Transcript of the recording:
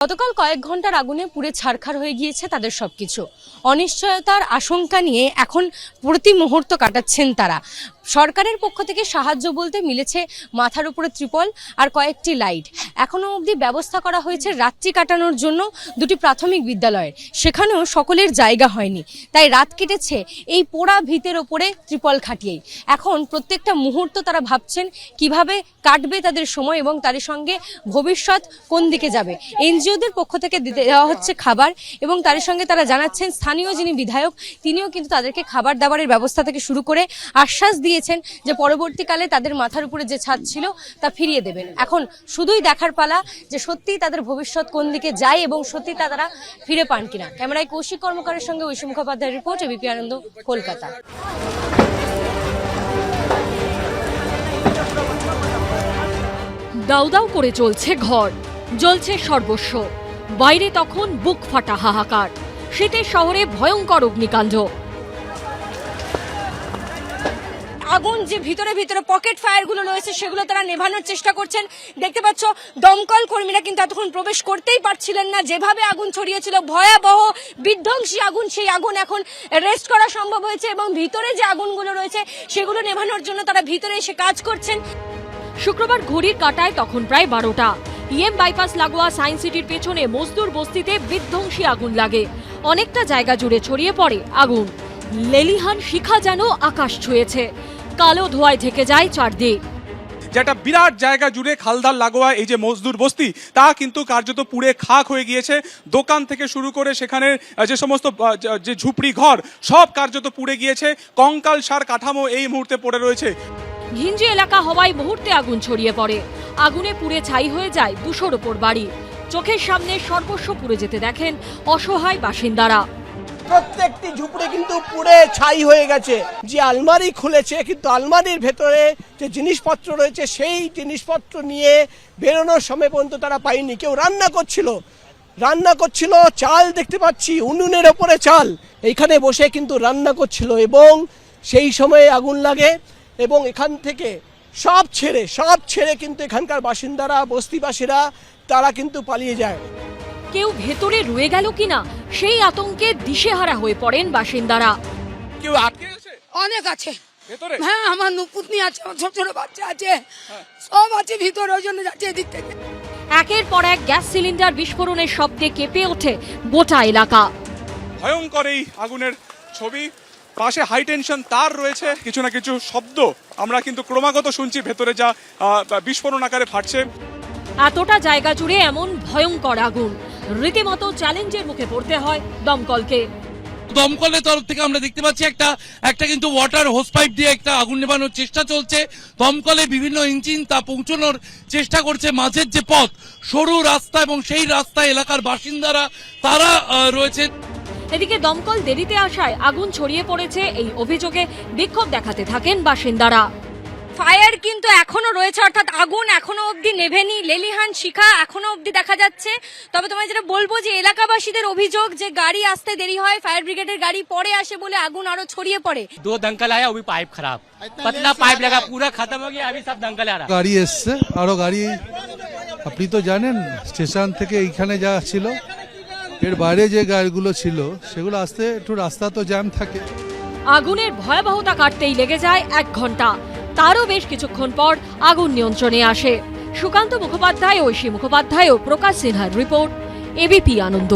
গতকাল কয়েক ঘণ্টার আগুনে পুড়ে ছারখার হয়ে গিয়েছে তাদের সবকিছু। অনিশ্চয়তার আশঙ্কা নিয়ে এখন প্রতি মুহূর্ত কাটাচ্ছেন তারা। সরকারের পক্ষ থেকে সাহায্য বলতে মিলেছে মাথার উপরে ত্রিপল আর কয়েকটি লাইট। এখনও অবধি ব্যবস্থা করা হয়েছে রাত্রি কাটানোর জন্য দুটি প্রাথমিক বিদ্যালয়ের। সেখানেও সকলের জায়গা হয়নি। তাই রাত কেটেছে এই পোড়া ভিতের ওপরে ত্রিপল খাটিয়েই। এখন প্রত্যেকটা মুহূর্ত তারা ভাবছেন কীভাবে কাটবে তাদের সময় এবং তাদের সঙ্গে ভবিষ্যৎ কোন দিকে যাবে। এনজিওদের পক্ষ থেকে দিতে দেওয়া হচ্ছে খাবার এবং তার সঙ্গে তারা জানাচ্ছেন, স্থানীয় যিনি বিধায়ক, তিনিও কিন্তু তাদেরকে খাবার দাবারের ব্যবস্থা থেকে শুরু করে আশ্বাস দিয়েছেন যে পরবর্তীকালে তাদের মাথার উপরে যে ছাদ ছিল তা ফিরিয়ে দেবেন। এখন শুধুই দেখার পালা যে সত্যিই তাদের ভবিষ্যৎ কোন দিকে যায় এবং সত্যি তা তারা ফিরে পান কিনা। ক্যামেরায় কৌশিক কর্মকারের সঙ্গে ঐশী মুখোপাধ্যায়ের রিপোর্ট এবিপি আনন্দ, কলকাতা। দাউ দাউ করে চলছে ঘর। জ্বলছে সর্বস্ব। বাইরে তখন বুক ফাটা হাহাকার। শীতের শহরে ভয়ঙ্কর অগ্নিকাণ্ড। আগুন যে ভিতরে ভিতরে পকেট ফায়ারগুলো রয়েছে সেগুলো তারা নেভানোর চেষ্টা করছেন। দেখতে পাচ্ছ দমকল কর্মীরা কিন্তু এতক্ষণ প্রবেশ করতেই পারছিলেন না। যেভাবে আগুন ছড়িয়েছিল ভয়াবহ বিধ্বংসী আগুন সেই আগুন এখন রেস্ট করা সম্ভব হয়েছে এবং ভিতরে যে আগুনগুলো রয়েছে সেগুলো নেভানোর জন্য তারা ভিতরে এসে কাজ করছেন। শুক্রবার ঘড়ির কাটায় তখন প্রায় বারোটা। ইএম বাইপাস লাগোয়া সায়েন্স সিটির পেছনে মজদুর বস্তিতে বিধ্বংসী আগুন লাগে। অনেকটা জায়গা জুড়ে ছড়িয়ে পড়ে আগুন। লেলিহান শিখা যেন আকাশ ছুঁয়েছে। কালো ধোঁয়ায় ঢেকে যায় চারদিক। যেটা বিরাট জায়গা জুড়ে খালদার লাগোয়া এই যে মজদুর বস্তি, তা কিন্তু কার্যত পুড়ে খাক হয়ে গিয়েছে। দোকান থেকে শুরু করে সেখানে যে সমস্ত যে- ঝুপড়ি ঘর, সব কার্যত পুড়ে গিয়েছে। কঙ্কাল সার কাঠামো এই মুহূর্তে পড়ে রয়েছে। ঘিঞ্জি এলাকা হওয়ায় মুহূর্তে আগুন ছড়িয়ে পড়ে। আগুনে পুড়ে ছাই হয়ে যায় দুশোর ওপর বাড়ি। চোখের সামনে সর্বস্ব পুড়ে যেতে দেখেন অসহায় বাসিন্দারা। প্রত্যেকটি ঝুপড়ি কিন্তু পুড়ে ছাই হয়ে গেছে। যে আলমারি খুলেছে, কিন্তু আলমারির ভেতরে যে জিনিসপত্র রয়েছে, সেই জিনিসপত্র নিয়ে বেরোনোর সময় পর্যন্ত তারা পায়নি। কেউ রান্না করছিল। রান্না করছিল, চাল দেখতে পাচ্ছি, উনুনের ওপরে চাল। এইখানে বসে কিন্তু রান্না করছিল এবং সেই সময়ে আগুন লাগে। এবং এখান থেকে সব ছেড়ে সব ছেড়ে কিন্তু এখানকার বাসিন্দারা বস্তিবাসীরা তারা কিন্তু পালিয়ে যায়। কেউ ভেতরে রয়ে গেল কিনা সেই আতঙ্কে দিশেহারা হয়ে পড়েন বাসিন্দারা। কেউ আটকে আছে অনেক আছে। ভেতরে? হ্যাঁ আমার নুপুতনি আছে আমার ছোট ছোট বাচ্চা আছে। সব আছে ভিতরে ওই জন্য যাচ্ছে এদিক থেকে। একের পর এক গ্যাস সিলিন্ডার বিস্ফোরণের শব্দে কেঁপে ওঠে গোটা এলাকা। ভয়ঙ্কর এই আগুনের ছবি। পাশে হাই টেনশন তার রয়েছে। কিছু না কিছু শব্দ আমরা কিন্তু ক্রমাগত শুনছি ভেতরে যা বিস্ফোরণ আকারে ফাটছে। এতটা জায়গা জুড়ে এমন ভয়ঙ্কর আগুন। রীতিমতো চ্যালেঞ্জের মুখে পড়তে হয় দমকলকে। দমকলের তরফ থেকে আমরা দেখতে পাচ্ছি একটা একটা কিন্তু ওয়াটার হোস পাইপ দিয়ে একটা আগুন নেভানোর চেষ্টা চলছে। দমকলে বিভিন্ন ইঞ্জিন তা পৌঁছানোর চেষ্টা করছে মাঝের যে পথ সরু রাস্তা এবং সেই রাস্তা এলাকার বাসিন্দারা তারা রয়েছে। এদিকে দমকল দেরিতে আসায় আগুন ছড়িয়ে পড়েছে। এই অভিযোগে বিক্ষোভ দেখাতে থাকেন বাসিন্দারা। ফায়ার কিন্তু এখনও রয়েছে অর্থাৎ আগুন এখনও অবধি নেভেনি। লেলিহান শিখা এখনও অবধি দেখা যাচ্ছে। তবে তোমায় যেটা বলব যে এলাকাবাসীদের অভিযোগ যে গাড়ি আসতে দেরি হয় ফায়ার ব্রিগেডের গাড়ি পরে আসে বলে আগুন আরও ছড়িয়ে পড়ে। দু দঙ্কাল আয়া ওই পাইপ খারাপ পাতলা পাইপ লাগা পুরা খতম হয়ে গিয়ে আমি সব দঙ্কাল আ গাড়ি এসছে আরও গাড়ি আপনি তো জানেন স্টেশন থেকে এইখানে যা ছিল এর বাইরে যে গাড়িগুলো ছিল, সেগুলো আসতে একটু রাস্তা তো জ্যাম থাকে। আগুনের ভয়াবহতা কাটতেই লেগে যায় এক ঘণ্টা। তারও বেশ কিছুক্ষণ পর আগুন নিয়ন্ত্রণে আসে। সুকান্ত মুখোপাধ্যায়, ঐশী মুখোপাধ্যায় ও প্রকাশ সিনহার রিপোর্ট, এবিপি আনন্দ।